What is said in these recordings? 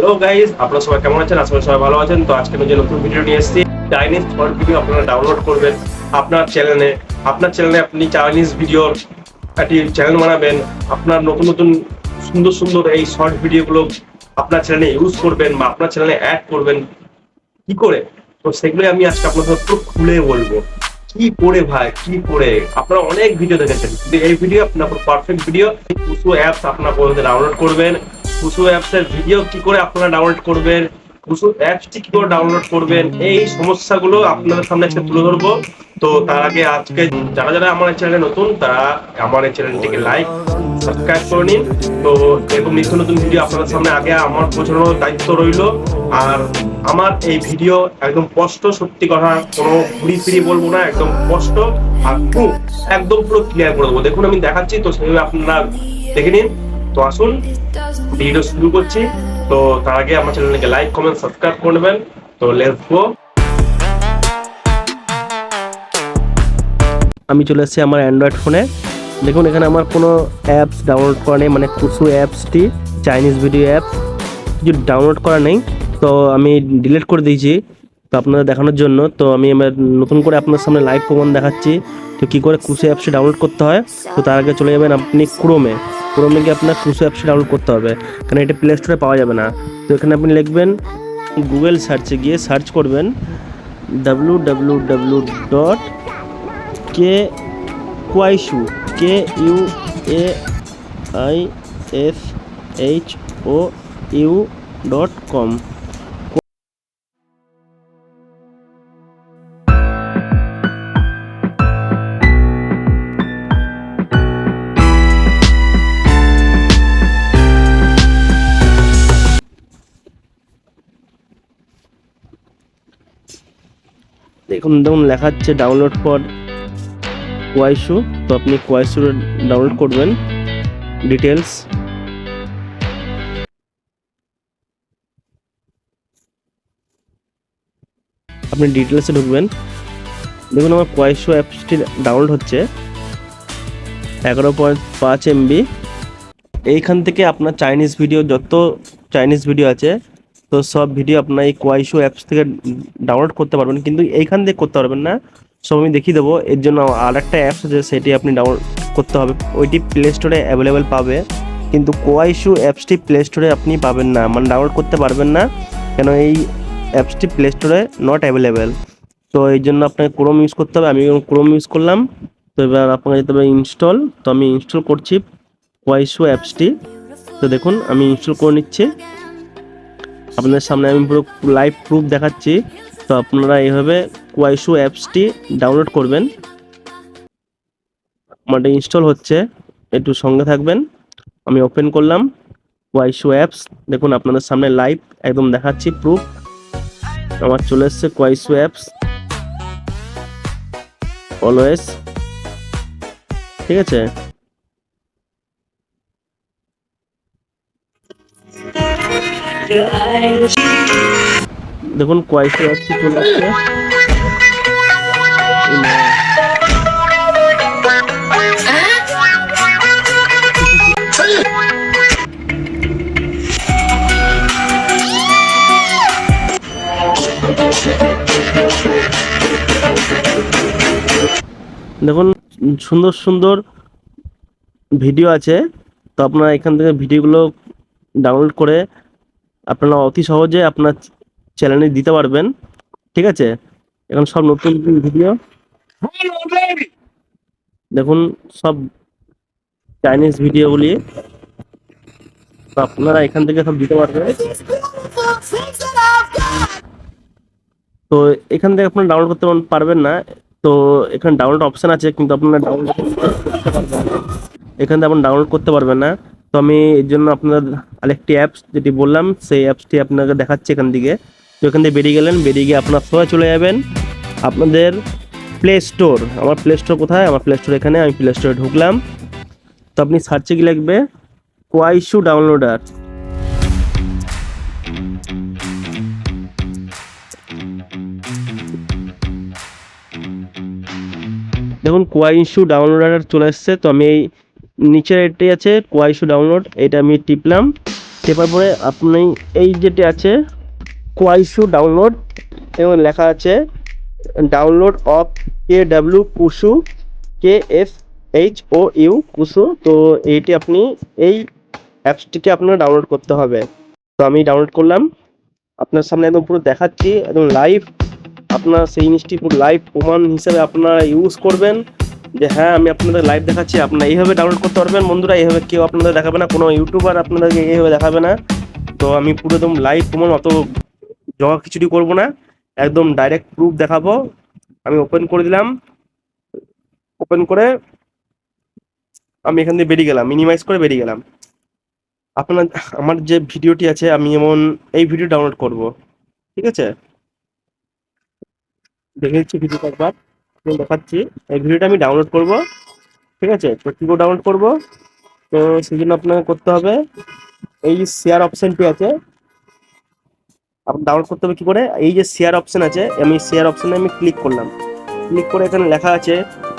Hello guys আপনারা সবাই কেমন আছেন? করি সবাই ভালো আছেন। তো আজকে আমি যে নতুন ভিডিও নিয়ে এসেছি চাইনিজ শর্ট ভিডিও আপনারা ডাউনলোড করবেন আপনার চ্যানেলে আপনার চ্যানেলে আপনি চাইনিজ ভিডিওর একটি চ্যানেল বানাবেন। আপনার নতুন নতুন, সুন্দর সুন্দর এই শর্ট ভিডিওগুলো আপনার চ্যানেলে ইউজ করবেন বা আপনার চ্যানেলে অ্যাড করবেন। কি করে? তো সেগুলো আমি আজকে আপনাদের পুরো খুলে বলব। কি করে ভাই? কি করে? আপনারা অনেক ভিডিও দেখেছেন। কিন্তু এই ভিডিও আপনার পারফেক্ট ভিডিও কুসু অ্যাপস আপনারা ডাউনলোড করবেন। কুসু অ্যাপস এর ভিডিও কি করে আপনারা ডাউনলোড করবেন? কুসু অ্যাপসটি কি করে ডাউনলোড করবেন? এই সমস্যাগুলো আপনাদের সামনে আজকে তুলে ধরবো। তো তার আগে আজকে যারা যারা আমার চ্যানেলে নতুন, তারা আমার এই চ্যানেলটিকে লাইক সাবস্ক্রাইব করে নিন। তো এরকম নিত্য নতুন ভিডিও আপনাদের সামনে আগে আমার পৌঁছানোর দায়িত্ব রইল। আর আমার এই ভিডিও একদম স্পষ্ট, সত্যি কথা, কোনো ঘুরি ফিরি বলব না, একদম স্পষ্ট আর একদম পুরো ক্লিয়ার করে দেবো। দেখুন, আমি দেখাচ্ছি, তো সেইভাবে আপনারা দেখে নিন। তো আসুন ভিডিও শুরু করছি। তো তার আগে আমার চ্যানেলকে লাইক কমেন্ট সাবস্ক্রাইব করে নেবেন। তো লেটস গো আমি চলে এসেছি আমার অ্যান্ড্রয়েড ফোনে দেখুন, এখানে আমার কোনো অ্যাপস ডাউনলোড করা নেই মানে কুসু অ্যাপসটি চাইনিজ ভিডিও অ্যাপস কিছু ডাউনলোড করা নেই। তো আমি ডিলিট করে দিয়েছি। তো আপনাদের দেখানোর জন্য, তো আমি এবার নতুন করে আপনার সামনে লাইভ প্রমাণ দেখাচ্ছি। তো কী করে কুসু অ্যাপসটি ডাউনলোড করতে হয়, তো তার আগে চলে যাবেন আপনি ক্রোমে ক্রোমে গিয়ে আপনার কুসু অ্যাপসটি ডাউনলোড করতে হবে, কারণ এটা প্লে স্টোরে পাওয়া যাবে না। তো এখানে আপনি লিখবেন গুগল সার্চে গিয়ে সার্চ করবেন W W W dot K Kuaishou K U A I S H O U dot com দেখুন দেখুন, লেখা হচ্ছে ডাউনলোড ফর কোয়াইশু তো আপনি কোয়াইশু ডাউনলোড করবেন ডিটেলস আপনি ডিটেলসে ঢুকবেন। দেখুন, আমার কোয়াইশু অ্যাপসটি ডাউনলোড হচ্ছে। এগারো পয়েন্ট পাঁচ এমবি এইখান থেকে আপনার চাইনিজ ভিডিও যত চাইনিজ ভিডিও আছে তো সব ভিডিও আপনার এই কোয়াইশু অ্যাপস থেকে ডাউনলোড করতে পারবেন। কিন্তু এইখান থেকে করতে পারবেন না। সব আমি দেখিয়ে দেবো। এর জন্য আর একটা অ্যাপস আছে, সেটি আপনি ডাউনলোড করতে হবে। ওইটি প্লে স্টোরে অ্যাভেলেবেল পাবে। কিন্তু কোয়াইশু অ্যাপসটি প্লে স্টোরে আপনি পাবেন না। মানে ডাউনলোড করতে পারবেন না। কেন এই অ্যাপসটি প্লে স্টোরে নট অ্যাভেলেবেল তো এই জন্য আপনাকে ক্রোম ইউজ করতে হবে। আমি ক্রোম ইউজ করলাম। তো এবার আপনাকে যেতে হবে ইনস্টল তো আমি ইনস্টল করছি কোয়াইশু অ্যাপসটি তো দেখুন, আমি ইনস্টল করে নিচ্ছি। আপনাদের সামনে আমি পুরো লাইভ প্রুফ দেখাচ্ছি। তো আপনারা এইভাবে কোয়াইশু অ্যাপসটি ডাউনলোড করবেন। আমাদের ইনস্টল হচ্ছে। একটু সঙ্গে থাকবেন। আমি ওপেন করলাম কোয়াইশু অ্যাপস দেখুন, আপনাদের সামনে লাইভ একদম দেখাচ্ছি প্রুফ আমার চলে এসছে কোয়াইশু অ্যাপস অলওয়েজ ঠিক আছে? দেখুন কোয়াইশু অ্যাপসটি চলে আসছে। দেখুন, সুন্দর সুন্দর ভিডিও আছে। তো আপনারা এখান থেকে ভিডিওগুলো ডাউনলোড করে আপনারা অতি সহজে আপনার চ্যানেলে দিতে পারবেন। ঠিক আছে? এখন সব নতুন নতুন ভিডিও দেখুন, সব চাইনিজ ভিডিওগুলি আপনারা এখান থেকে সব দিতে পারবেন। তো এখান থেকে আপনারা ডাউনলোড করতে পারবেন না। তো এখানে ডাউনলোড অপশন আছে, কিন্তু আপনারা ডাউনলোড এখান থেকে আপনার ডাউনলোড করতে পারবেন না। তো আমি এর জন্য আপনার আরেকটি অ্যাপস যেটি বললাম, সেই অ্যাপসটি আপনাকে দেখাচ্ছি এখান থেকে। তো এখান থেকে বেরিয়ে গেলেন, বেরিয়ে গিয়ে আপনার সবাই চলে যাবেন। আপনাদের প্লে স্টোর আমার প্লে স্টোর কোথায়? আমার প্লে স্টোর এখানে, আমি প্লে স্টোরে ঢুকলাম। তো আপনি সার্চে গিয়ে লিখবে কোয়াইশু ডাউনলোডার দেখুন কোয়াইশু ডাউনলোডার চলে এসছে, তো আমি এই নিচের এটাই আছে কোয়াইশু ডাউনলোড এটা আমি টিপলাম। টেপার পরে আপনি এই যেটি আছে কোয়াইশু ডাউনলোড এবং লেখা আছে download of K W Kuaishou K S H O U Kuaishou তো এইটি আপনি এই অ্যাপসটিকে আপনার ডাউনলোড করতে হবে। তো আমি ডাউনলোড করলাম, আপনার সামনে একদম পুরো দেখাচ্ছি, একদম লাইভ আপনার সেই জিনিসটি পুরো লাইভ প্রমাণ হিসেবে আপনারা ইউজ করবেন। যে হ্যাঁ আমি আপনাদের লাইভ দেখাচ্ছি, আপনারা এইভাবে ডাউনলোড করতে পারবেন। বন্ধুরা, এইভাবে কেউ আপনাদের দেখাবে না, কোনো ইউটিউবার আপনাদেরকে এইভাবে দেখাবে না। তো আমি পুরো একদম লাইভ প্রমাণ অত জগা খিচুড়ি করব না। একদম ডাইরেক্ট প্রুফ দেখাবো। আমি ওপেন করে দিলাম। ওপেন করে আমি এখান থেকে বেরিয়ে গেলাম মিনিমাইজ করে বেরিয়ে গেলাম। আপনার, আমার যে ভিডিওটি আছে, আমি এমন এই ভিডিও ডাউনলোড করব। ঠিক আছে? দেখে দিচ্ছি ভিডিওটা একবার। আমি দেখাচ্ছি। এই ভিডিওটা আমি ডাউনলোড করব। ঠিক আছে? তো কী করে ডাউনলোড করব? তো সেই জন্য আপনাকে করতে হবে, এই যে শেয়ার অপশনটি আছে। আপনি ডাউনলোড করতে হবে কি করে? এই যে শেয়ার অপশন আছে, আমি শেয়ার অপশানে আমি ক্লিক করলাম। ক্লিক করে এখানে লেখা আছে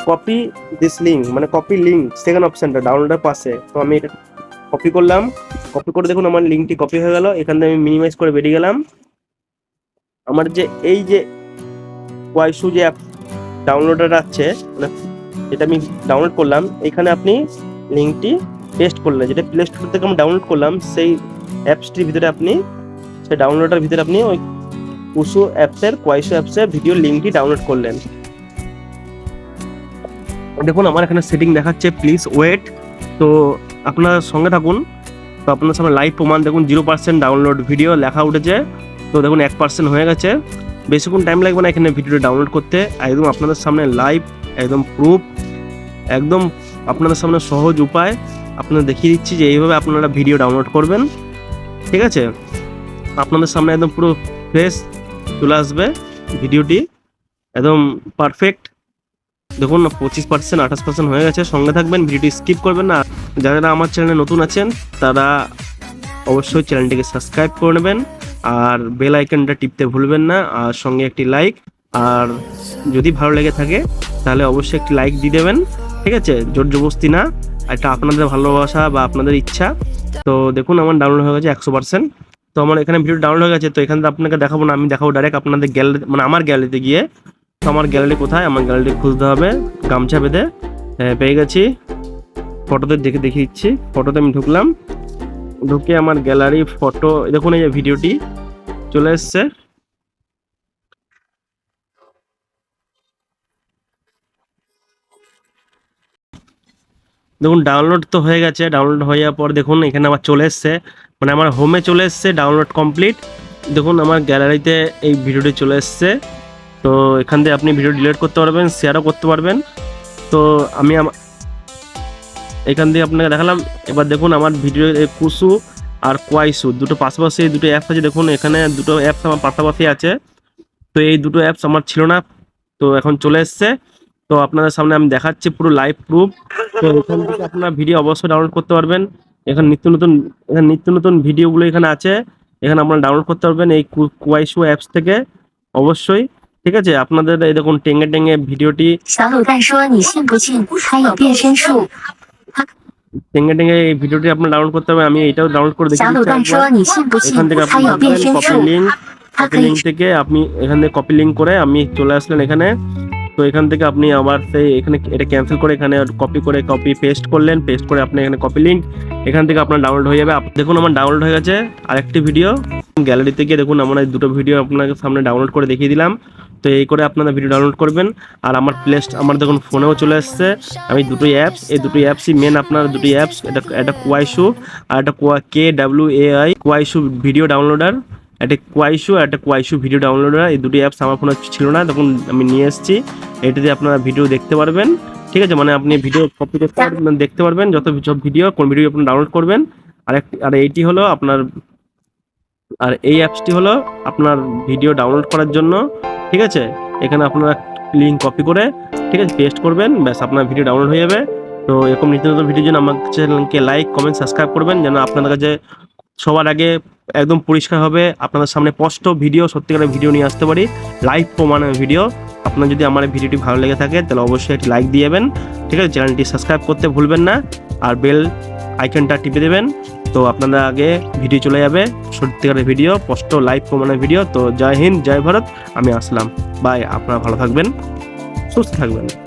কপি দিস লিঙ্ক মানে কপি লিঙ্ক সেকেন্ড অপশনটা ডাউনলোডের পাশে। তো আমি এটা কপি করলাম। কপি করে দেখুন আমার লিঙ্কটি কপি হয়ে গেল। এখান থেকে আমি মিনিমাইজ করে বেরিয়ে গেলাম। আমার যে, এই যে ওয়াইশু যে অ্যাপ ডাউনলোডার আছে মানে যেটা আমি ডাউনলোড করলাম, এখানে আপনি লিঙ্কটি পেস্ট করলেন, যেটা প্লে স্টোর থেকে আমি ডাউনলোড করলাম, সেই অ্যাপসটির ভিতরে আপনি, সেই ডাউনলোডের ভিতরে আপনি ওই কুসু অ্যাপসের কোয়াইশু অ্যাপসের ভিডিও লিঙ্কটি ডাউনলোড করলেন। দেখুন, আমার এখানে সেটিং দেখাচ্ছে প্লিজ ওয়েট তো আপনার সঙ্গে থাকুন, তো আপনার সামনে লাইভ প্রমাণ, দেখুন জিরো পার্সেন্ট ডাউনলোড ভিডিও লেখা উঠেছে। তো দেখুন, এক পার্সেন্ট হয়ে গেছে। বেশিক্ষণ টাইম লাগবে না এখানে ভিডিওটা ডাউনলোড করতে। একদম আপনাদের সামনে লাইভ একদম প্রুফ একদম আপনাদের সামনে সহজ উপায়। আপনাদের দেখিয়ে দিচ্ছি যে এইভাবে আপনারা ভিডিও ডাউনলোড করবেন। ঠিক আছে? আপনাদের সামনে একদম পুরো ফ্রেশ চলে আসবে ভিডিওটি একদম পারফেক্ট দেখুন, পঁচিশ পার্সেন্ট আঠাশ পার্সেন্ট হয়ে গেছে। সঙ্গে থাকবেন ভিডিওটি স্কিপ করবেন না। যারা আমার চ্যানেলে নতুন আছেন, তারা অবশ্যই চ্যানেলটিকে সাবস্ক্রাইব করে নেবেন। আর বেল আইকনটা টিপতে ভুলবেন না, আর সঙ্গে একটি লাইক আর যদি ভালো লেগে থাকে, তাহলে অবশ্যই একটি লাইক দিয়ে দেবেন, ঠিক আছে? জোর জবস্তি না, এটা আপনাদের ভালোবাসা বা আপনাদের ইচ্ছা। তো দেখুন, আমার ডাউনলোড হয়ে গেছে একশো পার্সেন্ট তো আমার এখানে ভিডিও ডাউনলোড হয়ে গেছে, তো এখানে আপনাকে দেখাবো না, আমি দেখাবো ডাইরেক্ট আপনাদের গ্যালারি মানে আমার গ্যালারিতে গিয়ে। তো আমার গ্যালারি কোথায়? আমার গ্যালারি খুঁজতে হবে, গামছা বেঁধে পেয়ে গেছি। ফটোতে দেখে দেখিয়ে দিচ্ছি, ফটোতে আমি ঢুকলাম। ঢুকে আমার গ্যালারি ফটো দেখুন এই যে ভিডিওটি চলে এসছে। দেখুন ডাউনলোড তো হয়ে গেছে ডাউনলোড হয়ে যাওয়ার পর দেখুন, এখানে আমার চলে এসছে। মানে আমার হোমে চলে এসছে ডাউনলোড কমপ্লিট দেখুন, আমার গ্যালারিতে এই ভিডিওটি চলে এসছে। তো এখান থেকে আপনি ভিডিও ডিলিট করতে পারবেন শেয়ারও করতে পারবেন। তো আমি এখান দিয়ে আপনাকে দেখালাম। এবার দেখুন আমার ভিডিও কুসু আর কোয়াইসু, দুটো পাশাপাশি দুটো অ্যাপস আছে। দেখুন এখানে দুটো অ্যাপস আমার পাশাপাশি আছে। তো এই দুটো অ্যাপস আমার ছিল না, তো এখন চলে এসছে। তো আপনাদের সামনে আমি দেখাচ্ছি পুরো লাইভ প্রুফ তো এখান থেকে আপনারা ভিডিও অবশ্যই ডাউনলোড করতে পারবেন। এখানে নিত্য নতুন, এখানে নিত্য নতুন ভিডিওগুলো এখানে আছে। এখানে আপনারা ডাউনলোড করতে পারবেন এই কোয়াইশু অ্যাপস থেকে। অবশ্যই, ঠিক আছে? আপনাদের এই দেখুন টেঙ্গে টেঙ্গে ভিডিওটি। টেঙ্গে টেঙ্গে এই ভিডিওটি আপনার ডাউনলোড করতে হবে আমি এটাও ডাউনলোড করে দেখি এখান থেকে আপনি কপি লিঙ্ক কপি লিঙ্ক থেকে আপনি এখান থেকে কপি লিঙ্ক করে আমি চলে আসলেন এখানে। তো এখান থেকে আপনি আবার সেই এখানে এটা ক্যান্সেল করে এখানে কপি করে কপি পেস্ট করলেন পেস্ট করে আপনি এখানে কপি লিঙ্ক এখান থেকে আপনার ডাউনলোড হয়ে যাবে। দেখুন আমার ডাউনলোড হয়ে গেছে আরেকটি ভিডিও গ্যালারিতে গিয়ে দেখুন আমার দুটো ভিডিও আপনাকে সামনে ডাউনলোড করে দেখিয়ে দিলাম। তো এই করে আপনারা ভিডিও ডাউনলোড করবেন। আর আমার প্লেস্ট আমার দেখুন ফোনেও চলে এসছে আমি দুটোই অ্যাপস এই দুটো অ্যাপসই মেন আপনার দুটোই অ্যাপস এটা এটা কোয়াইশু আর একটা Kwai K W A I Kuaishou video downloader একটা কোয়াইশু আর একটা কোয়াইশু ভিডিও ডাউনলোডার এই দুটি অ্যাপস আমার ফোনে ছিল না। তখন আমি নিয়ে এসেছি, এটাতে আপনারা ভিডিও দেখতে পারবেন। ঠিক আছে মানে আপনি ভিডিও কপি করতে দেখতে পারবেন, যত সব ভিডিও কোন ভিডিও আপনি ডাউনলোড করবেন। আর একটি, আর এইটি হলো আপনার আর এই অ্যাপসটি হলো আপনার ভিডিও ডাউনলোড করার জন্য, ঠিক আছে? এখানে আপনারা লিঙ্ক কপি করে, ঠিক আছে পেস্ট করবেন, ব্যাস আপনার ভিডিও ডাউনলোড হয়ে যাবে। তো এরকম নিত্য নতুন ভিডিওর জন্য আমার চ্যানেলকে লাইক কমেন্ট সাবস্ক্রাইব করবেন, যেন আপনাদের কাছে সবার আগে একদম পরিষ্কার হবে, আপনাদের সামনে স্পষ্ট ভিডিও সত্যিকারের ভিডিও নিয়ে আসতে পারি লাইভ প্রমাণের ভিডিও আপনার যদি আমার ভিডিওটি ভালো লেগে থাকে, তাহলে অবশ্যই একটি লাইক দিয়ে ঠিক আছে? চ্যানেলটি সাবস্ক্রাইব করতে ভুলবেন না, আর বেল আইকনটা টিপে দেবেন। তো আপনারা আগে ভিডিও চলে যাবে। সত্যিকারের ভিডিও, স্পষ্ট লাইভ প্রমাণের ভিডিও। তো জয় হিন্দ, জয় ভারত। আমি আসলাম। বাই আপনারা ভালো থাকবেন, সুস্থ থাকবেন।